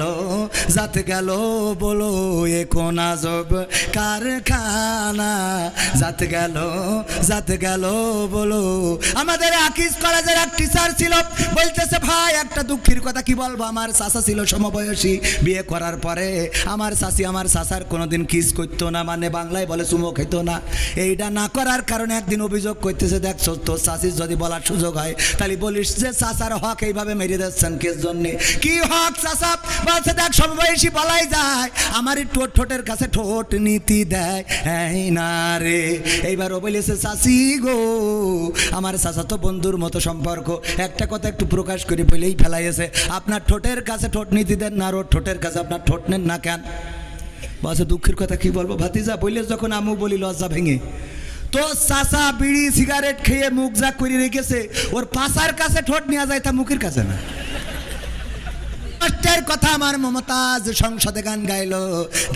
গেল, জাত গেল, বলো এ কোন আজব কারখানা। জাত গেল জাত গেল, বলো। আমাদের আকিস কলেজের এক টিচার ছিল, বলতেছে, ভাই, একটা দুঃখের কথা কি বলব? আমার চাচা ছিল সমবয়সী। বিয়ে করার পরে আমার চাচি আমার চাচার কোনোদিন কিস করতো না মানে বাংলায় বলে চুমো খেতো না। এইটা না করার কারণে একদিন অভিযোগ করতেছে দেখছ তোর চাষির যদি বলার সুযোগ হয়, তাহলে বলিস যে, চাচার হক এইভাবে মেরে দিচ্ছেন কিস জন্যে। কি হক, চাচা? বলছে, দেখ, সমবয়সী বলাই যায়। আমারই ঠোঁট, ঠোঁটের কাছে ঠোঁট নীতি দেয়। এই না রে। এইবার ও বলেছে, চাচি গো, আমার চাচা তো বন্ধুর মতো সম্পর্ক। একটা কথা একটু প্রকাশ করে বলেই ফেলাইছে আপনার ঠোঁটের কাছে ঠোঁট নীতি দেন না ওর ঠোঁটের কাছে আপনার ঠোঁট নেন না কেন? বলছে, দুঃখের কথা কি বলব ভাতিজা? বললে যখন আমু বলি, লজ্জা ভেঙে, তো চাচা বিড়ি, সিগারেট খেয়ে মুখ যা করে রেখেছে। ওর পাশার কাছে ঠোঁট নেওয়া যায় তা মুখের কাছে না? কষ্টের কথা আমার মমতাজ সংসদে গান গাইলো।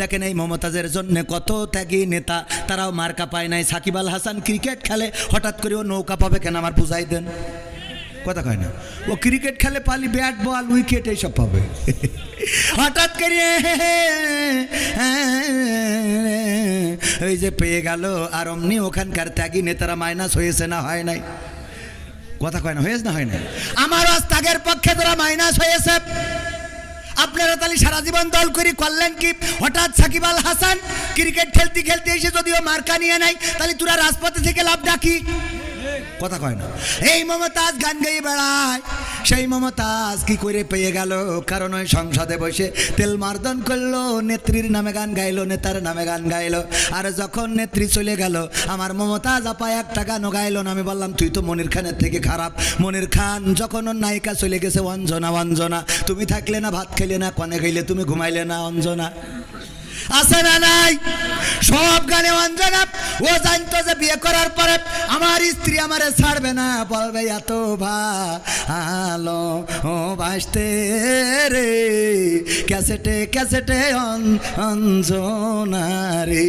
দেখেন এই মমতাজের জন্য কত ত্যাগী নেতা। তারাও মার্কা পায় নাই। সাকিব আল হাসান ক্রিকেট খেলে, হঠাৎ করে ও নৌকা পাবে কেন আমার বুঝাই দেন। কথা কয় না। ও ক্রিকেট খেলে পালি ব্যাট, বল, উইকেট, এইসব পাবে। হঠাৎ করে ওই যে পেয়ে গেল, আর অমনি ওখানকার ত্যাগী নেতারা মাইনাস হয়েছে না হয় নাই? কথা কয় না, হয়েছে না হয় না আমার আজ ত্যাগের পক্ষে তারা মাইনাস হয়েছে আপনারা তাহলে সারা জীবন দল করি করলেন কি? হঠাৎ সাকিব আল হাসান ক্রিকেট খেলতে খেলতে এসে যদিও মার্কা নিয়ে নাই, তাহলে তোরা রাজপথে থেকে লাভ ডাকি? কথা কয় না। এই মমতাজ গান গাইয়ে বেড়ায়। সেই মমতাজ কি করে পেয়ে গেল? কারণ ওই সংসদে বসে তেল মার্দন করল, নেত্রীর নামে গান গাইলো, নেতার নামে গান গাইলো। আর যখন নেত্রী চলে গেল, আমার মমতাজ আপা একটা গানও গাইলো না। আমি বললাম, তুই তো মনির খানের থেকে খারাপ। মনির খান যখন ওর নায়িকা চলে গেছে, অঞ্জনা অঞ্জনা। তুমি থাকলে না, ভাত খেলে না, কনে খাইলে, তুমি ঘুমাইলে না, অঞ্জনা। আছে না নাই? সব গানে অঞ্জনা ও জানতো যে বিয়ে করার পরে আমার স্ত্রী আমারে ছাড়বে না। বলবে, এত ভালো ও বাসতে রে। ক্যাসেটে ক্যাসেটে অঞ্জনারে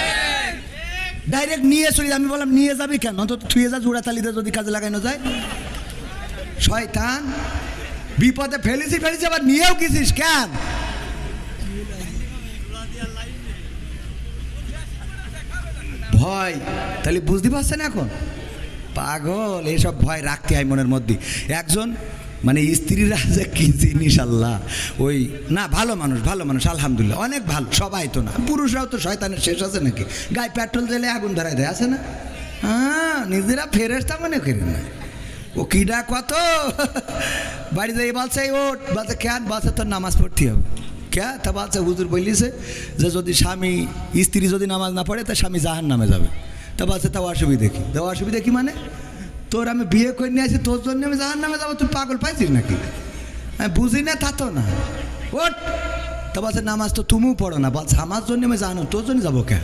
ডাইরেক্ট নিয়ে চলে। আমি বললাম, নিয়ে যাবি কেন? অন্তত থুয়ে যা জোড়া তালিতে যদি কাজে লাগানো যায়। শয়তান, বিপদে ফেলেছি ফেলেছি, আবার নিয়েও গেছিস কেন? ভয়, তাহলে বুঝতে পারছেন এখন? পাগল এসব ভয় রাখতে হয় মনের মধ্যে। একজন মানে স্ত্রীরা যে কি জিনিস আল্লাহ ওই, না, ভালো মানুষ ভালো মানুষ, আলহামদুলিল্লাহ। অনেক ভালো, সবাই তো না। পুরুষরাও তো শয়তানের শেষ আছে নাকি? গায়ে পেট্রোল দিলে আগুন ধরাই দেয়, আছে না? হ্যাঁ নিজেরা ফেরেস্তা মনে করি না। ও কিডা কত? বাড়ি যাই বলছে ও বলছে কেন বলছে তোর নামাজ পড়তে হবে। কে তা বলছে হুজুর বলিছে যে, যদি স্বামী, স্ত্রী যদি নামাজ না পড়ে, তা স্বামী জাহান নামে যাবে। তা বলছে তা অসুবিধা কি? তা অসুবিধা কি মানে? তোর আমি বিয়ে করে নিয়ে আসি, তোর জন্য আমি জাহান নামে যাব, তুই পাগল পাইছিস নাকি? আমি বুঝি না, তা না। ওট তা বলছে, নামাজ তো তুমিও পড়ো না। বলছে, আমার জন্য আমি জানো তোর জন্য যাব কে?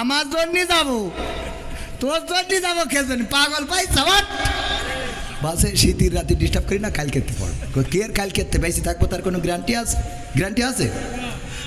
আমার জন্য যাব। তোর জন্য যাব কে জন্য পাগল পাইছ বাসে শীতের রাতে ডিস্টার্ব করি না কাল খেতে পড়ব কে আর কাল খেতে বেশি থাকব, তার কোনো গ্যারান্টি আছে? গ্যারান্টি আছে?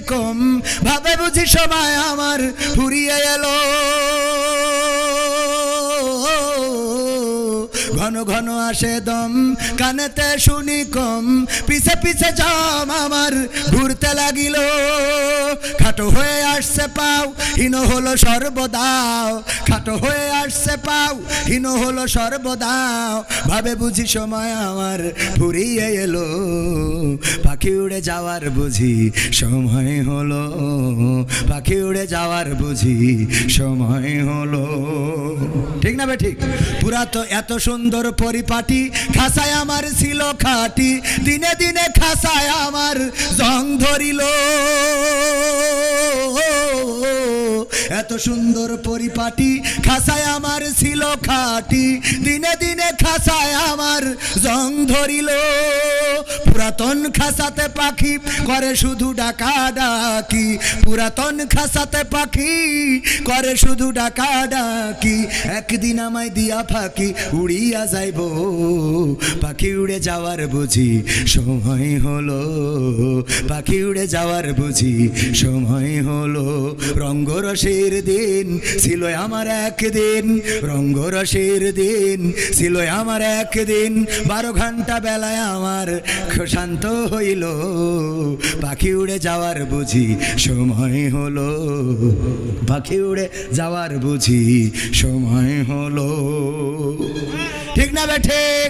কম। ভাবে বুঝি সময় আমার ফুরিয়ে এলো। ঘন ঘন আসে দম, কানেতে শুনি কম। পিছে পিছে জম আমার, ঘুরতে লাগিল। খাটো হয়ে আসছে পাও, হীন হলো সর্বদাও। খাটো হয়ে আসছে পাও, হীন হলো সর্বদাও। ভাবে বুঝি সময় আমার ফুরিয়ে এলো। পাখি উড়ে যাওয়ার বুঝি সময় হলো। পাখি উড়ে যাওয়ার বুঝি সময় হলো। ঠিক না বে ঠিক? পুরা তো এত সুন্দর পরিপাটি, খাসায় আমার ছিল খাটি, দিনে দিনে খাসায় আমার জং ধরিল। এত সুন্দর পরিপাটি, খাসায় আমার ছিল খাটি, দিনে দিনে খাসায় আমার জং ধরিল। পুরাতন খাসাতে পাখি করে শুধু ডাকা ডাকি, পুরাতন খাসাতে পাখি করে শুধু ডাকা ডাকি। একদিন আমায় দিয়া ফাঁকি, উড়িয়া যাইব। পাখি উড়ে যাওয়ার বুঝি সময় হলো। পাখি উড়ে যাওয়ার বুঝি সময় হলো। রঙ্গরসের দিন ছিল আমার একদিন। রঙ্গরসের দিন ছিল আমার একদিন। বারো ঘণ্টা বেলায় আমার শান্ত হইল। পাখি উড়ে যাওয়ার বুঝি সময় হলো। পাখি উড়ে যাওয়ার বুঝি সময় হলো। ঠিক না বে ঠিক?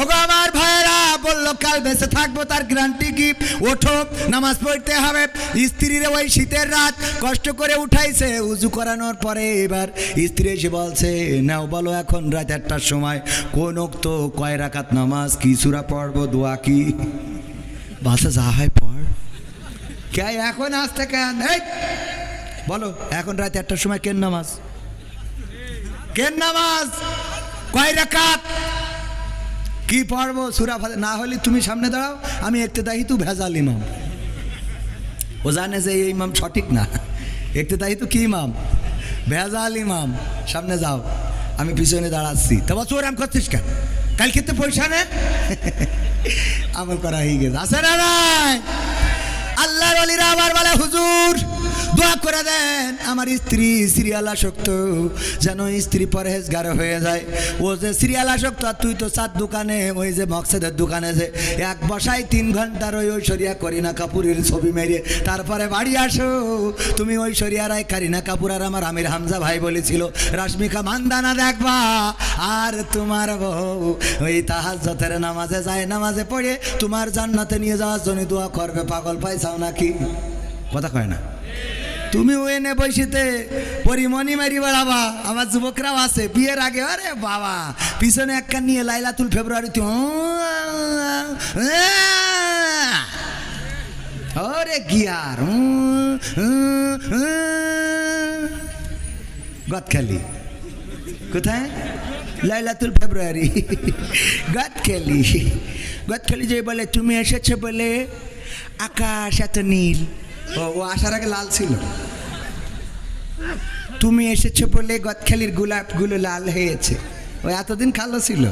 ওগো আমার ভাইয়েরা, বলল, কাল বেঁচে থাকব, তার গ্যারান্টি কি? ওঠো, নামাজ পড়তে হবে। স্ত্রীর ওই শীতের রাত কষ্ট করে উঠাইছে, উজু করানোর পরে এবার স্ত্রী এসে বলছে, নাও, বলো এখন রাত একটার সময়, কোন তো কয় রাকাত নামাজ, কি সুরা পড়ব, দোয়া কি? বাসা যা হয় পড়। কে, এখন আসতে কেন বলো, এখন রাত একটার সময় কেন নামাজ? কেন নামাজ? কয় রাকাত? কি পড়ব? সুরা ফাতে না হলে তুমি সামনে দাঁড়াও, আমি একটু দাহি তু ভেজাল ইমাম। ও জানে যে এই ইমাম সঠিক না। একটু দাহি তো কি ইমাম? ভেজাল ইমাম। সামনে যাও, আমি পিছনে দাঁড়াচ্ছি। তবে চোর আম করছিস কেন? কাল খেতে পয়সা নে। আমল করা হয়ে গেছে। আছে না আল্লাহর অলিরা আবার বলে, হুজুর দোয়া করে দেন, আমার স্ত্রী সিরিয়াল আসক্ত, যেন স্ত্রী পরহেজগার হয়ে যায়। ও যে সিরিয়াল আসক্ত, আর তুই তো চার দোকানে, ওই যে মকসেদের দোকানে যে এক বসাই তিন ঘণ্টার ওই ঐশ্বরিয়া করিনা কাপুরের ছবি মেরে। তারপরে বাড়ি আসো, তুমি ঐশ্বরিয়া রায় কারিনা কাপুর, আর আমার আমির হামজা ভাই বলেছিল, রাশ্মিকা, মান্দানা দেখবা, আর তোমার বউ ওই তাহাজ্জতের নামাজে যায়, নামাজে পড়ে তোমার জান্নাতে নিয়ে যাওয়ার জন্য দোয়া করবে, পাগল পাইছাও নাকি? কথা কয় না। তুমি ওই নে বসিতে পরিমণি মারি বেড়াবা। আমার যুবকরাও আছে, বিয়ের আগে। আরে বাবা, পিছনে একটা নিয়ে লাইলাতুল ফেব্রুয়ারিতে ওরে গিয়ার গদখালি। কোথায়? লাইলাতুল ফেব্রুয়ারি। গদখালি। গদখালি যে বলে, তুমি এসেছ বলে আকাশ এত নীল। ও আসার আগে লাল ছিল। তুমি এসেছ বলে গদখালির গোলাপগুলো লাল হয়েছে। ও এতদিন কালো ছিল।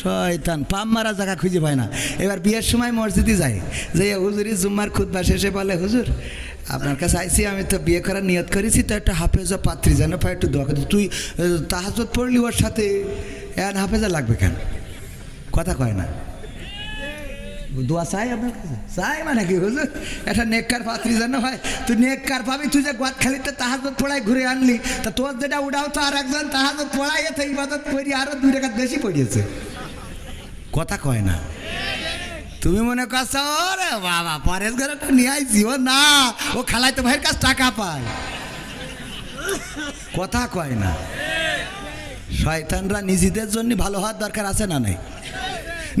শয়তান পাম মারা জায়গা খুঁজে পায় না। এবার বিয়ের সময় মসজিদে যায় যে হুজুরি জুম্মার খুদ্া শেষে বলে, হুজুর, আপনার কাছে আইসি, আমি তো বিয়ে করার নিয়ত করেছি, তো একটা হাফেজা পাত্রী যেন পাই একটু দোয়া তুই তাহাজত পড়লি ওর সাথে এন হাফেজা লাগবে কেন? কথা কয় না। দোয়া চাই আপনার চাই মানে কি হুজুর একটা নেককার পাত্রী যেন হয়। তুই নেককার পাবি, তুই যে গোয়াত খালিতে তাহাজত পড়াই ঘুরে আনলি, তা তোর যেটা উড়াও, তো আর একজন তাহাজত পড়াই এতে ইবাদত করি, আরও দুই রেখা বেশি পড়িয়েছে। কথা কয় না। তুমি মনে করছ রে বাবা পরেশ ঘরে নিয়ে আইছি, ও না, ও খালাই তো ভাইয়ের কাছ টাকা পায়। কথা কয় না। শয়তানরা নিজেদের জন্য ভালো হওয়ার দরকার আছে না নাই?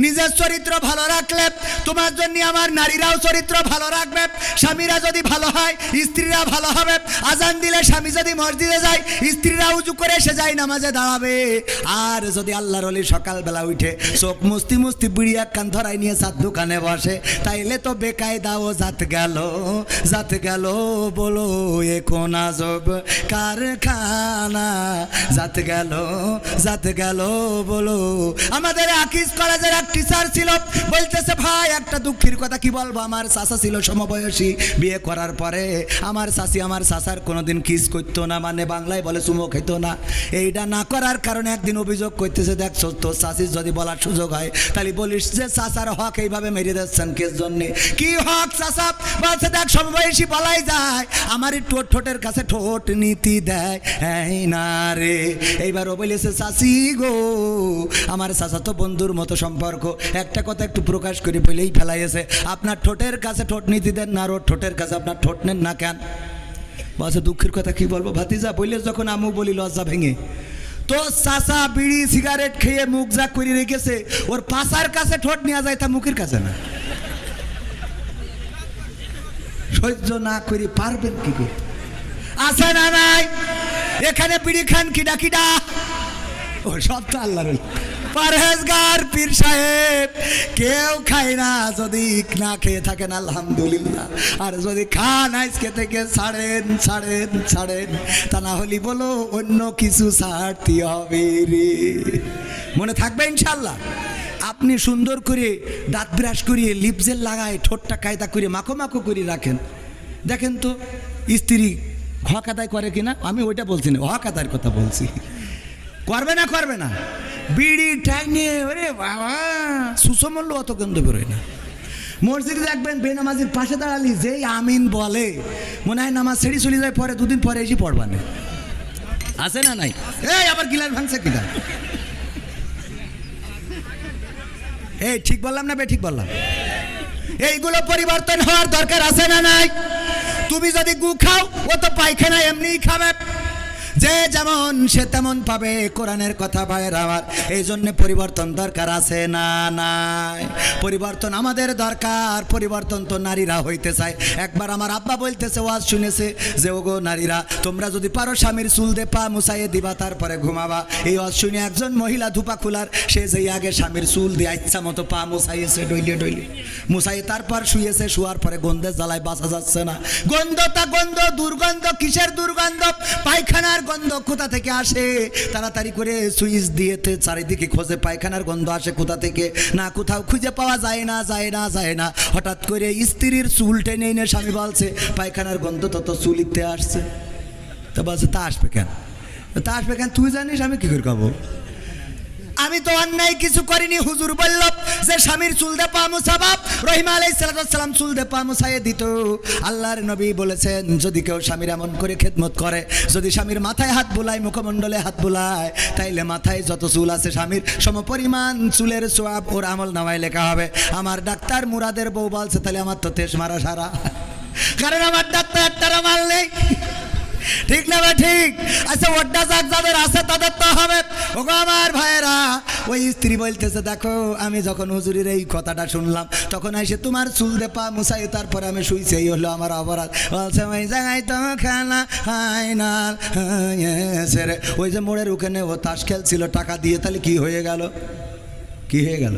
নিজের চরিত্র ভালো রাখলে তোমার জন্য আমার নারীরাও চরিত্র ভালো রাখবে, স্বামীরা যদি ভালো হয়, স্ত্রীরা ভালো হবে। আজান দিলে স্বামী যদি মসজিদে যায়, স্ত্রীরা উঁচু করে সে যায় নামাজে দাঁড়াবে। আর যদি আল্লাহর অলি সকালবেলা উঠে চোখ মুস্তি মুস্তি বিড়ি এক কান ধরাই নিয়ে চার দোকানে বসে, তাইলে তো বেকায়দাও জাত গেল জাত গেল। বলো এ কোন আজব কারখানা, জাত গেল জাত গেল। বলো, আমাদের আকিস কলেজের এক টিচার ছিল, বলতেছে, ভাই, একটা দুঃখের কথা কি বলব? আমার চাচা ছিল সমবয়সী। বিয়ে করার পরে আমার চাচি আমার চাচার কোনোদিন কিস করতো না মানে বাংলায় বলে চুমো খেতো না। এইটা না করার কারণে একদিন অভিযোগ করতেছে দেখছ তোর চাষির যদি বলার সুযোগ হয়, তাহলে বলিস যে চাচার হক এইভাবে মেরে দিচ্ছেন কেস জন্যে। কি হক, চাচা? বলছে, দেখ, সমবয়সী বলাই যায়, আমার ঠোঁট, ঠোঁটের কাছে ঠোঁট নীতি দেয় না রে। এইবার ও বলেছে, চাচি গো, আমার চাচা তো বন্ধুর মতো সম্পর্ক একটা কথা একটু প্রকাশ করে বলেই ফেলাইছে আপনার ঠোঁটের কাছে ঠোঁট নীতি দেন না ওর ঠোঁটের কাছে আপনার ঠোঁট নেন না কেন? বলছে দুঃখের কথা কি বলব? ভাতিজা বললে যখন আমু বলি, লজ্জা ভেঙে। তো চাচা বিড়ি, সিগারেট খেয়ে মুখ যা করে রেখেছে, ওর পাশার কাছে ঠোঁট নেওয়া যায় তা মুখের কাছে না। সহ্য না করে পারবেন কি করে? আছে না নাই? এখানে বিড়ি খান কিডা কিডা? ও সব আল্লাহর পারহেজগার পীর সাহেব, কেউ খায় না যদি না খেয়ে থাকেন, আলহামদুলিল্লাহ। আর যদি খান, আজকে থেকে ছাড়েন ছাড়েন ছাড়েন। তা না হলে বলো, অন্য কিছু ছাড়তে হবে রে। মনে থাকবে ইনশাল্লাহ? আপনি সুন্দর করে দাঁত ব্রাশ করিয়ে লিপজেল লাগায়, ঠোঁটটা কায়দা করে মাখো মাখো করে রাখেন। দেখেন তো, স্ত্রী হক আদায় করে কিনা? আমি ওইটা বলছি না, হক আদায়ের কথা বলছি। করবে না করবে না। বিড়ি টাইনে ওরে বাবা। সুসমল্য অত গন্ধ বেরোয় না। মসজিদে দেখবেন বেনামাজির পাশে দাঁড়ালি, যেই আমিন বলে। মনে হয় নামাজ ছেড়ে চলে যায়, পরে দুদিন পরে এসে পড়বা না। আছে না নাই? এই, আবার গিলার ভাঙছে কিনা এই, ঠিক বললাম না বে, ঠিক বললাম। এইগুলো পরিবর্তন হওয়ার দরকার আছে না নাই? তুমি যদি গু খাও, ও তো পায়খানা এমনিই খাবে। যে যেমন সে তেমন পাবে কোরআনের কথা ভাইয়ের আমার এই জন্য পরিবর্তন দরকার আছে না নাই? পরিবর্তন আমাদের দরকার, পরিবর্তন তো নারীরা হইতে চায়। একবার আমার আব্বা বলতেছে, ওয়াজ শুনেছে যে, ওগো নারীরা, তোমরা যদি পারো স্বামীর চুল দে পা মুসাইয়ে দিবা, তারপরে ঘুমাবা। এই ওয়াজ শুনে একজন মহিলা ধুপা খোলার, সে যেই আগে স্বামীর চুল দিয়ে ইচ্ছা মতো পা মুসাইয়েছে ডইলে ডইলে। মুসাইয়ে তারপর শুয়েছে, শুয়ার পরে গন্ধে জ্বালায় বাঁচা যাচ্ছে না। গন্ধ তা গন্ধ, দুর্গন্ধ, কিসের দুর্গন্ধ? পায়খানার গন্ধ কোথা থেকে আসে? তাড়াতাড়ি করে সুইচ দিয়েতে চারিদিকে খোঁজে পায়খানার গন্ধ আসে কোথা থেকে? না, কোথাও খুঁজে পাওয়া যায় না যায় না যায় না। হঠাৎ করে স্ত্রীর চুল টেনে এনে স্বামী বলছে, পায়খানার গন্ধ তত চুলিতে আসছে। তা বলছে, তা আসবে কেন? তা আসবে কেন? তুই জানিস আমি কী করে খাব? আমি তো অন্যায় কিছু করিনি, হুজুর বলল যে স্বামীর চুল দে পা মুসাবাব রহিমা আলাই সালাম চুল দে পা মুসাইয়ে দিত। আল্লাহর নবী বলেছেন, যদি কেউ স্বামীর এমন করে খেদমত করে, যদি স্বামীর মাথায় হাত বুলায়, মুখমণ্ডলে হাত বুলায়, তাইলে মাথায় যত চুল আছে স্বামীর, সমপরিমাণ চুলের সোয়াব ওর আমল নামায় লেখা হবে। আমার ডাক্তার মুরাদের বউ বলছে তাহলে আমার তো তেজ মারা সারা। কারণ আমার ডাক্তার একটা মাল নেই। ঠিক না বা ঠিক? আচ্ছা ওটা যাক, যাদের আছে তাদের তো হবে। ওগো আমার ভাইয়েরা, ওই স্ত্রী বলতেছে, দেখো, আমি যখন হুজুরের এই কথাটা শুনলাম, তখন এসে তোমার চুল দে পা মুসাই তারপরে আমি শুইছি। এই হলো আমার অপরাধ। বলছে, ওই জায়গায় তো খানা হাই না রে। ওই যে মোড়ের ওখানে ও তাস খেলছিল, টাকা দিয়ে, তাহলে কি হয়ে গেল? কি হয়ে গেল?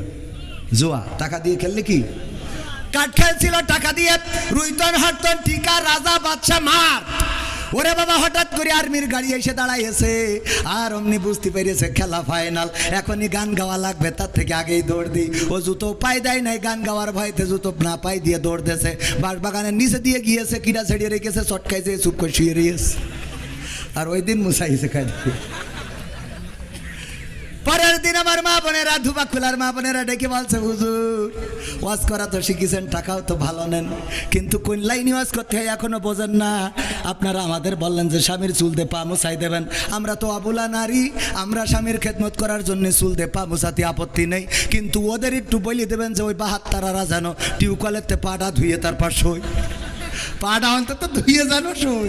জোয়া, টাকা দিয়ে খেললে কি? কাঠ খেলছিল, টাকা দিয়ে। রুইতন হাটতন টিকা, রাজা, বাদশা মার ওরে বাবা, হঠাৎ করে আর্মির গাড়ি এসে দাঁড়াইছে আর অমনি বুঝতে পেরেছে খেলা ফাইনাল এখনই গান গাওয়া লাগবে, তার থেকে আগেই দৌড় দিই। ও জুতো পাই দেয় নাই, গান গাওয়ার ভয়তে জুতো না পাই দিয়ে দৌড় দিয়েছে। বাগানের নিচে দিয়ে গিয়েছে কিনা ছেড়িয়ে রেখেছে, চটকাইছে, চুপ করে শুয়ে রয়েছে। আর ওই দিন মুসাইছে খাই আমার মা বোনেরা ধুবা খোলার মা বোনেরা ডেকে বলছে, হুজুর, ওয়াজ করা তো শিখেছেন, টাকাও তো ভালো নেন। কিন্তু কোন লাইনে ওয়াজ করতে হয় এখনও বোঝেন না। আপনারা আমাদের বললেন যে, স্বামীর চুল দে পা মুছাই দেবেন। আমরা তো আবুলা নারী, আমরা স্বামীর খেদমত করার জন্য চুল দে পা মুছাতে আপত্তি নেই। কিন্তু ওদের একটু বলি দেবেন যে, ওই বাহাত তারারা যেন টিউকলেতে পাটা ধুয়ে তারপর সই পাটা অন্তত ধুয়ে জানো সই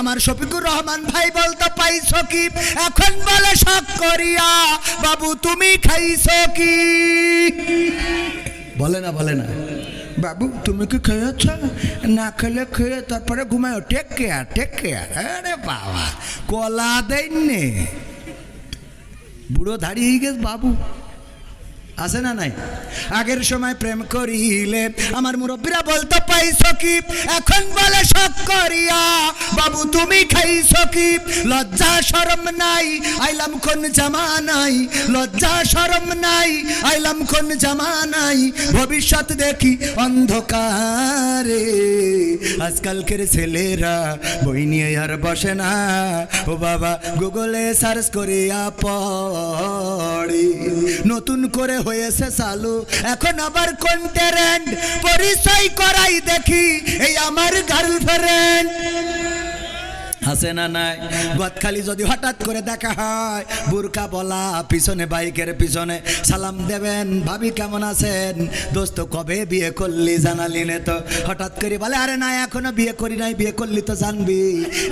আমার শফিকুর রহমান ভাই বলতো পাইছ কি এখন বলে শখ করিয়া, বাবু তুমি খাইছ কি? বলে না বলে না। বাবু, তুমি কি খেয়েছ? না, খেলে, খেয়ে তারপরে ঘুমায়, টেক কেয়ার টেক কেয়ার আরে বাবা, কলা দেননি। বুড়ো দাঁড়িয়ে গেছে, বাবু। আছে না নাই? আগের সময় প্রেম করিলে আমার মুরব্বীরা বলতো, পাইছো কি? এখন বলে শখ করিয়া। বাবু, তুমি খাইছো কি? লজ্জা শরম নাই, আইলাম কোন জামা নাই। লজ্জা শরম নাই, আইলাম কোন জামা নাই। ভবিষ্যৎ দেখি অন্ধকারে। আজকালকের ছেলেরা বই নিয়ে আর বসে না। ও বাবা, গুগলে সার্চ করিয়া পড়ে। নতুন করে হয়েছে চালু। এখন আবার কোন ট্রেন্ড পরিচয় করাই দেখি, এই আমার গার্লফ্রেন্ড আছে না নাই? গদখালি যদি হঠাৎ করে দেখা হয়, বুরকা বলা পিছনে, বাইকের পিছনে, সালাম দেবেন, ভাবি কেমন আছেন? দোস্ত, কবে বিয়ে করলি জানালি নে তো। হঠাৎ করে বলে, আরে না, এখনও বিয়ে করি নাই, বিয়ে করলি তো জানবি।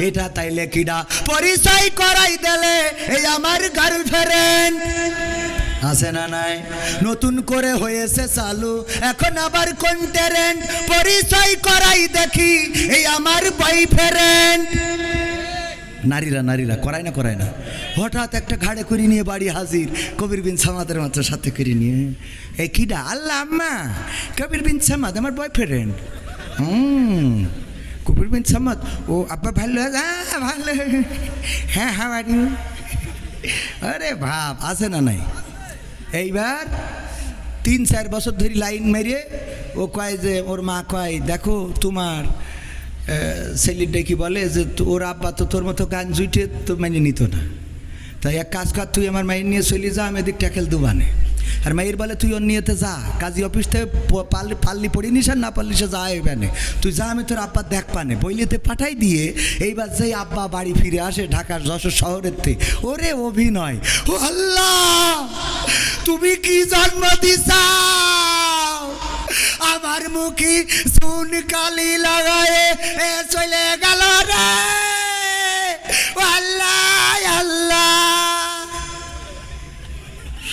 এটা তাইলে কিডা পরিচয় করাই দিলে, এই আমার গার্লফ্রেন্ড আছে না নাই? নতুন করে হয়েছে চালু। এখন আবার কোন ট্রেন্ড পরিচয় করাই দেখি, এই আমার বয়ফ্রেন্ড নারীরা নারীরা, করায় না করায় না। হঠাৎ একটা ঘাড়ে করে নিয়ে বাড়ি হাজির, কবির বিন সামাদের মাত্র সাথে করে নিয়ে। এই কিডা? আল্লাহ আম্মা, কবির বিন সামাদ, আমার বয়ফ্রেন্ড হুম, কবির বিন সামাদ, ও আব্বা ভালো হ্যাঁ ভালো। হ্যাঁ হ্যাঁ আরে ভাব আছে না নাই? এইবার তিন, চার বছর ধরে লাইন মেরে ও কয় যে, ওর মা কয়, দেখো তোমার ছেলেটা কি বলে যে, ওর আব্বা তো তোর মতো গান জুইটে তো মেনে নিত না। তাই এক কাজ কর, তুই আমার মায়ের নিয়ে চলে যা, আমি এদিক ট্যাকেল দুবানে আর মায়ের বলে, তুই ওর নিয়েতে যা, কাজী অফিস থেকে প- পারলি পারলি পড়িনিস আর না পারলি সে যা এবানে তুই যা, আমি তোর আব্বা দেখ পানে। বইলেতে পাঠাই দিয়ে এইবার সেই আব্বা বাড়ি ফিরে আসে ঢাকার যশোর শহরের থেকে ওরে অভিনয়। ও আল্লাহ! তুমি কি জন্ম দিছাও? আমার মুখে সুন কালি লাগায়ে চলে গেল রে। আল্লাহ আল্লাহ।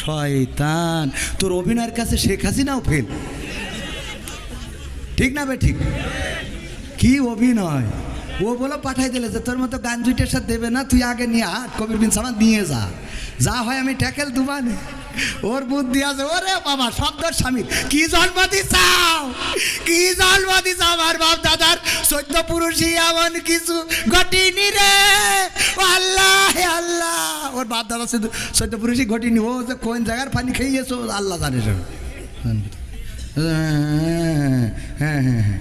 শয়তান, তোর অভিনয়ের কাছে শেখ হাসিনাও ফেল ঠিক না বে, ঠিক? কি অভিনয়? ও বলো পাঠাই দিলে যে তোর মতো গান জুটের সাথে দেবে না, তুই আগে নিয়ে হাট কবির বিন সামান নিয়ে যা। যা হয় আমি ট্যাকেল দুবানে। ওর বুদ্ধি আছে, ওরে বাবা, শব্দর স্বামী। কি জন্ম দিছাও কি জন্ম দিছাও আমার বাপ দাদার? সত্য পুরুষই এমন কিছু ঘটিনি রে। আল্লাহ আল্লাহ। ওর বাপ দাদা শুধু সত্য পুরুষই ঘটিনি। ও যে কোন জায়গার পানি খেয়েছো আল্লাহ জানে হ্যাঁ হ্যাঁ হ্যাঁ হ্যাঁ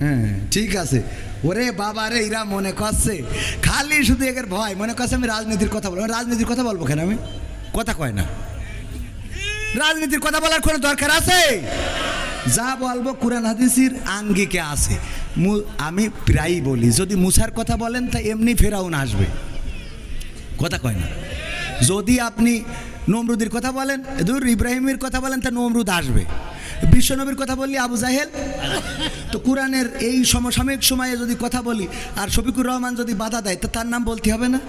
হ্যাঁ ঠিক আছে। ওরে বাবা রে, এরা মনে করছে, খালি শুধু একের ভয়। মনে করছে আমি রাজনীতির কথা বলব। রাজনীতির কথা বলব কেন আমি? কথা কয় না। রাজনীতির কথা বলার কোনো দরকার আছে? যা বলব কোরআন হাদিসির আঙ্গিকে আছে। আমি প্রায়ই বলি, যদি মুসার কথা বলেন তা এমনি ফেরাউন আসবে। কথা কয় না। যদি আপনি নমরুদের কথা বলেন দূর ইব্রাহিমের কথা বলেন, তা নমরুদ আসবে। বিশ্বনবীর কথা বললি আবু জাহেল? তো কোরআনের এই সমসাময়িক সময়ে যদি কথা বলি, আর শফিকুর রহমান যদি বাধা দেয়, তো তার নাম বলতে হবে না?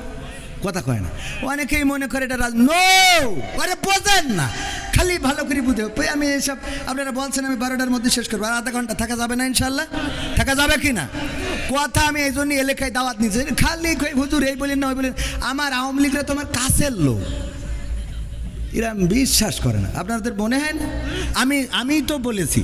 কথা কয় না। অনেকেই মনে করে এটা নো আরে বোঝেন না। খালি ভালো করে বুঝে। আমি এসব আপনারা বলছেন আমি বারোটার মধ্যে শেষ করব। আর আধা ঘণ্টা থাকা যাবে না ইনশাল্লাহ। থাকা যাবে কি না? কথা আমি এই জন্য এলাকায় দাওয়াত নিচ্ছি খালি হুজুর, এই বলেন না, ওই বলেন আমার আওয়ামী লীগরা তোমার কাছের লোক। এরা বিশ্বাস করে না। আপনাদের মনে হয় না? আমি আমি তো বলেছি।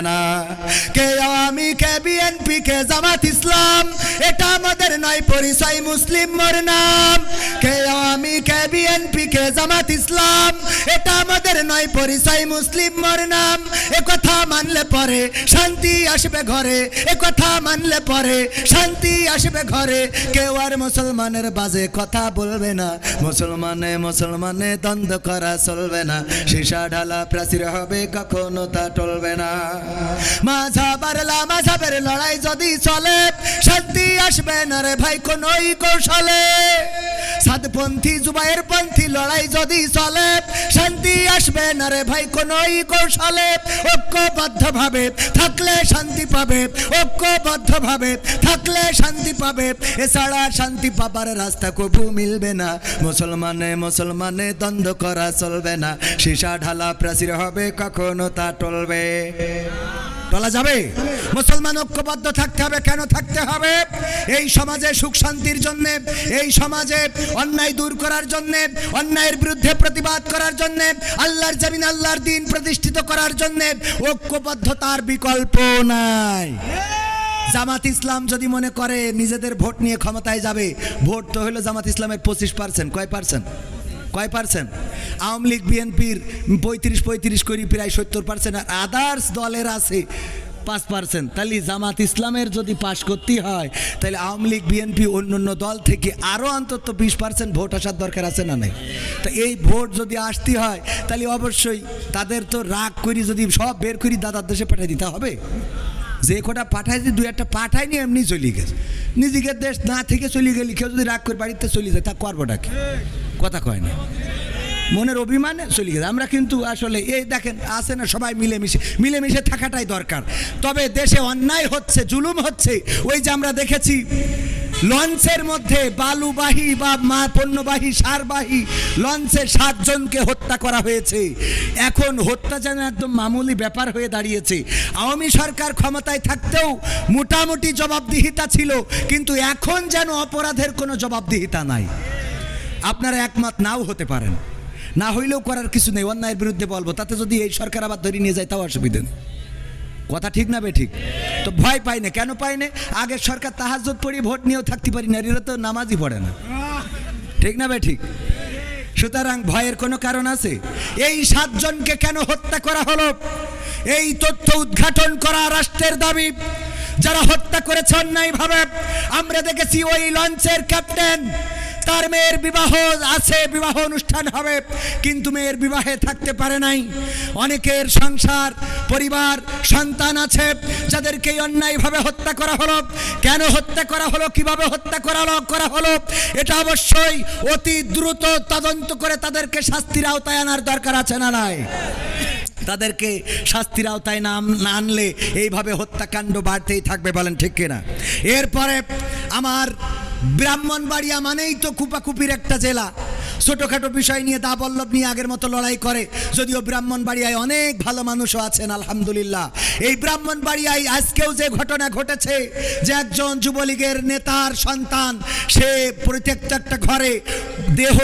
না। কে আওয়ামী কে বিএনপি কে জামাত ইসলাম, এটা আমাদের নয়, পরিচয় মুসলিম মোর নাম। কে আওয়ামী কে বিএনপি কে জামাত ইসলাম, এটা আমাদের নয়, পরিচয় মুসলিম মোর নাম। এ কথা মানলে পরে শান্তি আসবে ঘরে, এ কথা মানলে পরে শান্তি আসবে ঘরে। কেউ আর মুসলমানের বাজে কথা বলবে না, মুসলমানে মুসলমানে দ্বন্দ্ব করা চলবে না। সীসা ঢালা প্রাচীর হবে, কখনো তা টলবে না। মাঝাবার মাঝাবের লড়াই যদি চলে, শান্তি আসবে না রে ভাই, কোনই কৌশলে। সাতপন্থী জুবাইয়ের পন্থী লড়াই যদি চলে, শান্তি আসবে না রে ভাই, কোনই কৌশলে। ঐক্যবদ্ধ ভাবে থাকলে শান্তি পাবে, ঐক্যবদ্ধভাবে থাকলে শান্তি পাবে, এছাড়া শান্তি পাবার রাস্তা কবু মিলবে না। মুসলমানে মুসলমানে দ্বন্দ্ব করা চলবে না। সীসা ঢালা প্রাচীর হবে, কখনো তা টলবে। বলা যাবে? মুসলমান ঐক্যবদ্ধ থাকতে হবে, কেন থাকতে হবে? এই সমাজে সুখ শান্তির জন্য, এই সমাজে অন্যায় দূর করার জন্য, অন্যায়ের বিরুদ্ধে প্রতিবাদ করার জন্য, আল্লাহর জমিন, আল্লাহর দিন প্রতিষ্ঠিত করার জন্য ঐক্যবদ্ধতার বিকল্প নাই। জামাত ইসলাম যদি মনে করে, নিজেদের ভোট নিয়ে ক্ষমতায় যাবে, ভোট তো হলো জামাত ইসলামের পঁচিশ পার্সেন্ট কয় পার্সেন্ট কয় পার্সেন্ট? আওয়ামী লীগ, বিএনপির পঁয়ত্রিশ পঁয়ত্রিশ করি প্রায় সত্তর পার্সেন্ট, আর আদার্স দলের আছে পাঁচ পার্সেন্ট। তাহলে জামাত ইসলামের যদি পাশ করতে হয়, তাহলে আওয়ামী লীগ, বিএনপি অন্য অন্য দল থেকে আরও অন্তত বিশ পার্সেন্ট ভোট আসার দরকার আছে না নাই? তা এই ভোট যদি আসতে হয়, তাহলে অবশ্যই তাদের তো রাগ করি যদি সব বের করি দাদার দেশে পাঠিয়ে দিতে হবে? যে কটা পাঠাই দুই একটা পাঠায়নি, এমনি চলে গেছে। নিজেকে দেশ না থেকে চলে গেলি কেউ যদি রাগ করে বাড়িতে চলে যায়, তা করব ডাকে কথা কয় না। মনের অভিমানে চলে গেছে। আমরা কিন্তু আসলে, এই দেখেন, আছে না সবাই মিলেমিশে। মিলেমিশে থাকাটাই দরকার। তবে দেশে অন্যায় হচ্ছে, জুলুম হচ্ছে। ওই যে আমরা দেখেছি লঞ্চের মধ্যে বালুবাহী বা মা পণ্যবাহী, সারবাহী লঞ্চে সাতজনকে হত্যা করা হয়েছে। এখন হত্যা যেন একদম মামুলি ব্যাপার হয়ে দাঁড়িয়েছে। আওয়ামী সরকার ক্ষমতায় থাকতেও মোটামুটি জবাবদিহিতা ছিল, কিন্তু এখন যেন অপরাধের কোনো জবাবদিহিতা নাই। আপনারা একমত নাও হতে পারেন। না হইলেও করার কিছু নেই, অন্যায়ের বিরুদ্ধে বলব, তাতে যদি এই সরকার আবার ধরে নিয়ে যায়, তাও অসুবিধা নেই। কথা ঠিক না বে ঠিক? তো ভয় পাই না কেন পাই না আগের সরকার তাহাজত পড়ি, ভোট নিয়েও থাকতে পারি না, এরা তো নামাজই পড়ে না। ঠিক না বে ঠিক? সুতরাং ভয়ের কোনো কারণ আছে? এই সাতজনকে কেন হত্যা করা হলো? এই তথ্য উদ্ঘাটন করা রাষ্ট্রের দাবি। যারা হত্যা করেছে অন্যায়ভাবে, আমরা দেখেছি ওই লঞ্চের ক্যাপ্টেন তার মেয়ের বিবাহ আছে, বিবাহ অনুষ্ঠান হবে, কিন্তু মেয়ের বিবাহে থাকতে পারে নাই। অনেকের সংসার, পরিবার, সন্তান আছে যাদেরকে অন্যায়ভাবে হত্যা করা হলো। কেন হত্যা করা হলো? কীভাবে হত্যা করা হলো? করা হলো? এটা অবশ্যই অতি দ্রুত তদন্ত করে তাদেরকে শাস্তির আওতায় আনার দরকার আছে না নাই? তাদেরকে শাস্তির আওতায় নাম না আনলে এইভাবে হত্যাকাণ্ড বাড়তেই থাকবে বলেন ঠিক কিনা? এরপরে আমার ব্রাহ্মণবাড়িয়া মানেই তো কুপাকুপির একটা জেলা। ছোটোখাটো বিষয় নিয়ে দাবল্লভ নিয়ে আগের মতো লড়াই করে। যদিও ব্রাহ্মণবাড়িয়ায় অনেক ভালো মানুষও আছেন, আলহামদুলিল্লাহ। এই ব্রাহ্মণবাড়িয়ায় আজকেও যে ঘটনা ঘটেছে, যে একজন যুবলীগের নেতার সন্তান, সে প্রত্যেকটা একটা ঘরে দেহ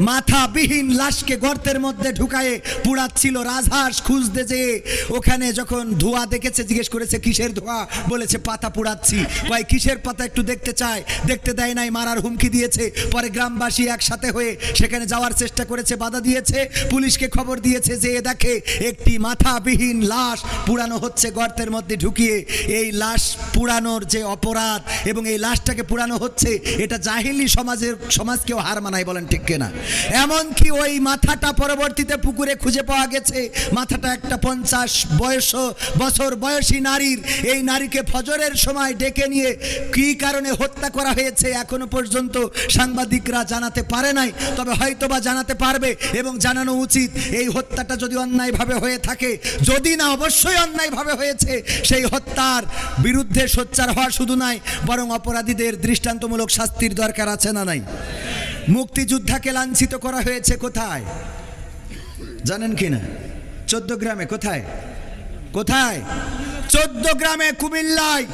মাথাবিহীন লাশকে গর্তের মধ্যে ঢুকায়ে পুড়াচ্ছিল। রাজহাঁস খুঁজতে যে ওখানে যখন ধোঁয়া দেখেছে, জিজ্ঞেস করেছে, কিসের ধোঁয়া? বলেছে, পাতা পুড়াচ্ছি। ভাই কিসের পাতা? একটু দেখতে চায় দেখতে দেয় নাই, মারার হুমকি দিয়েছে। পরে গ্রামবাসী একসাথে হয়ে সেখানে যাওয়ার চেষ্টা করেছে, বাধা দিয়েছে। পুলিশকে খবর দিয়েছে যে, এ দেখে একটি মাথাবিহীন লাশ পুরানো হচ্ছে গর্তের মধ্যে ঢুকিয়ে। এই লাশ পুরানোর যে অপরাধ এবং এই লাশটাকে পুরানো হচ্ছে, এটা জাহিলি সমাজের, সমাজকেও হার মানায় বলেন ঠিক কিনা। এমনকি ওই মাথাটা পরবর্তীতে পুকুরে খুঁজে পাওয়া গেছে। মাথাটা একটা পঞ্চাশ বয়স, বছর বয়সী নারীর। এই নারীকে ফজরের সময় ডেকে নিয়ে কি কারণে হত্যা করা হয়েছে? এখনও পর্যন্ত সাংবাদিকরা জানাতে পারে নাই, তবে তবে হয়তো বা জানাতে পারবে এবং জানানো উচিত। এই হত্যাটা যদি অন্যায়ভাবে হয়ে থাকে, যদি না অবশ্যই অন্যায়ভাবে হয়েছে, সেই হত্যার বিরুদ্ধে সোচ্চার হওয়া শুধু নয় বরং অপরাধীদের দৃষ্টান্তমূলক শাস্তির দরকার আছে না নাই? মুক্তিযোদ্ধাকে লাঞ্ছিত করা হয়েছে কোথায়? জানেন কি না? চোদ্দ গ্রামে কোথায়? কোথায়? চোদ্দ গ্রামে কুমিল্লায়।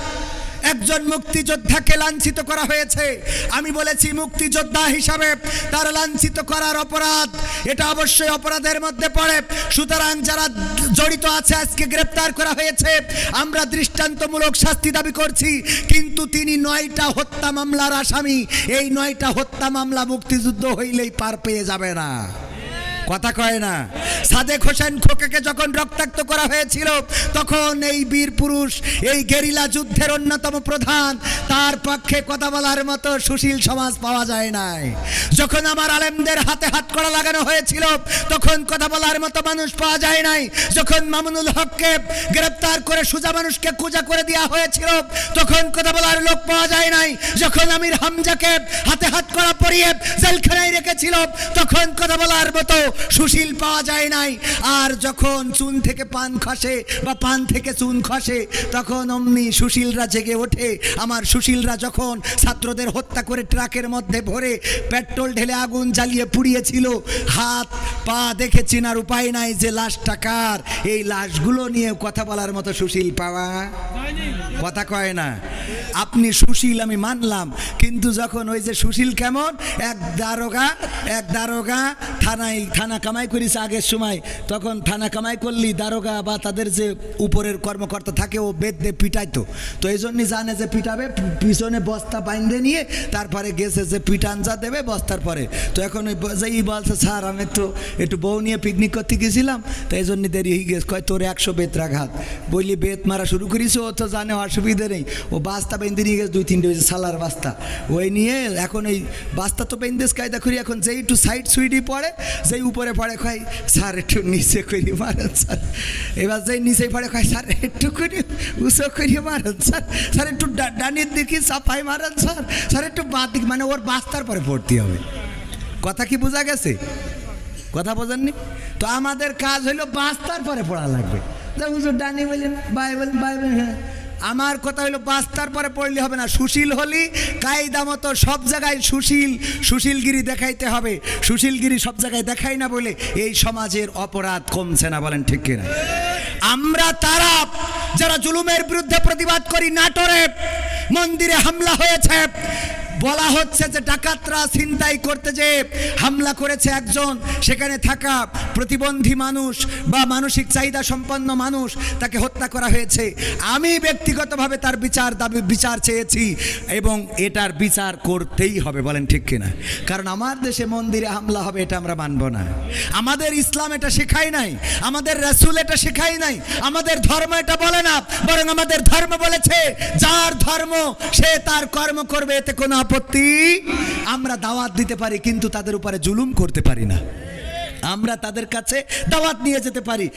একজন মুক্তিযোদ্ধাকে লাঞ্ছিত করা হয়েছে। আমি বলেছি মুক্তিযোদ্ধা হিসাবে তার লাঞ্ছিত করার অপরাধ, এটা অবশ্যই অপরাধের মধ্যে পড়ে। সুতরাং যারা জড়িত আছে, আজকে গ্রেপ্তার করা হয়েছে, আমরা দৃষ্টান্তমূলক শাস্তি দাবি করছি। কিন্তু তিনি নয়টা হত্যা মামলার আসামি। এই নয়টা হত্যা মামলা মুক্তিযুদ্ধ হইলেই পার পেয়ে যাবে না। কথা কয় না। সাদেক হোসেন খোকাকে যখন রক্তাক্ত করা হয়েছিল, তখন এই বীর পুরুষ, এই গেরিলা যুদ্ধের অন্যতম প্রধান, তার পক্ষে কথা বলার মতো সুশীল সমাজ পাওয়া যায় নাই। যখন আমার আলেমদের হাতে হাত করা লাগানো হয়েছিল, তখন কথা বলার মতো মানুষ পাওয়া যায় নাই। যখন মামুনুল হককে গ্রেপ্তার করে সুজা মানুষকে কুজা করে দেওয়া হয়েছিল, তখন কথা বলার লোক পাওয়া যায় নাই। যখন আমির হামজাকে হাতে হাত করা পরিয়ে জেলখানায় রেখেছিল, তখন কথা বলার মতো সুশীল পাওয়া যায় নাই। আর যখন চুন থেকে পান খসে বা পান থেকে চুন খসে, তখন অমনি সুশীলরা জেগে ওঠে। আমার সুশীলরা যখন ছাত্রদের হত্যা করে ট্রাকের মধ্যে ভরে পেট্রোল ঢেলে আগুন জ্বালিয়ে পুড়িয়েছিল, হাত, পা দেখে চেনার উপায় নাই যে লাশটা কার। এই লাশগুলো নিয়ে কথা বলার মতো সুশীল পাওয়া কথা কয় না। আপনি সুশীল, আমি মানলাম, কিন্তু যখন ওই যে সুশীল কেমন? এক দারোগা এক দারোগা থানায় থানা কামাই করিস আগের সময়, তখন থানা কামাই করলি দারোগা বা তাদের যে উপরের কর্মকর্তা থাকে, ও বেদে পিটাইতো। তো এই জন্যই জানে যে পিটাবে পিছনে বস্তা বাইন্ধে নিয়ে তারপরে গেছে যে পিটান যা দেবে বস্তার পরে। তো এখন ওই যেই বলছে, স্যার, আমি একটু একটু বউ নিয়ে পিকনিক করতে গেছিলাম, তো এই জন্য দেরি হয়ে গেছে। কয়, তোর একশো বেত রাঘাত বললি, বেত মারা শুরু করিস, ও তো জানে, অসুবিধে নেই। ও বাস্তা বেঁধে নিয়ে গেছে, দুই তিনটে যে সালার বাস্তা। ওই নিয়ে এখন এই বাস্তা তো বেঁধেস কায়দা করি, এখন যেই একটু সাইড সুইডি পড়ে, যেই উপরে পড়ে কয়, স্যার, একটু নিচে করি মারেন, স্যার। এবার যেই নিচে পড়ে কয়, স্যার, একটু করি, উঁচু করি মারেন, স্যার। স্যার, একটু ডানির দিকে সাফাই মারেন, স্যার। স্যার, একটু বাঁ দিক মানে ওর বাস্তার পরে পড়তে হবে। কথা কি বোঝা গেছে? কথা বোঝেননি? তো আমাদের কাজ হলো বাস্তার পরে পড়া লাগবে। হুজুর ডানি বললেন বাই বলেন বাই হ্যাঁ। আমার কথা হলো, বাস্তার পরে পড়লে হবে না। সুশীল হলি, কায়দা মতো সব জায়গায় সুশীল, সুশীলগিরি দেখাইতে হবে। সুশীলগিরি সব জায়গায় দেখাই না বলে এই সমাজের অপরাধ কমছে না, বলেন ঠিক কিনা? আমরা তারা, যারা জুলুমের বিরুদ্ধে প্রতিবাদ করি, নাটোরে মন্দিরে হামলা হয়েছে। বলা হচ্ছে যে ডাকাতরা ছিনতাই করতে যে হামলা করেছে একজন, সেখানে থাকা প্রতিবন্ধী মানুষ বা মানসিক চাহিদা সম্পন্ন মানুষ তাকে হত্যা করা হয়েছে। আমি ব্যক্তিগতভাবে তার বিচার দাবি, বিচার চেয়েছি এবং এটার বিচার করতেই হবে, বলেন ঠিক কিনা? কারণ আমার দেশে মন্দিরে হামলা হবে, এটা আমরা মানব না। আমাদের ইসলাম এটা শেখাই নাই, আমাদের রাসুল এটা শেখাই নাই, আমাদের ধর্ম এটা বলে না, বরং আমাদের ধর্ম বলেছে, যার ধর্ম সে তার কর্ম করবে, এতে কোনো আপত্তি আমরা দাওয়াত দিতে পারি, কিন্তু তাদের উপরে জুলুম করতে পারি না। আমরা তাদের কাছে দাওয়াত নিয়ে যেতে পারি।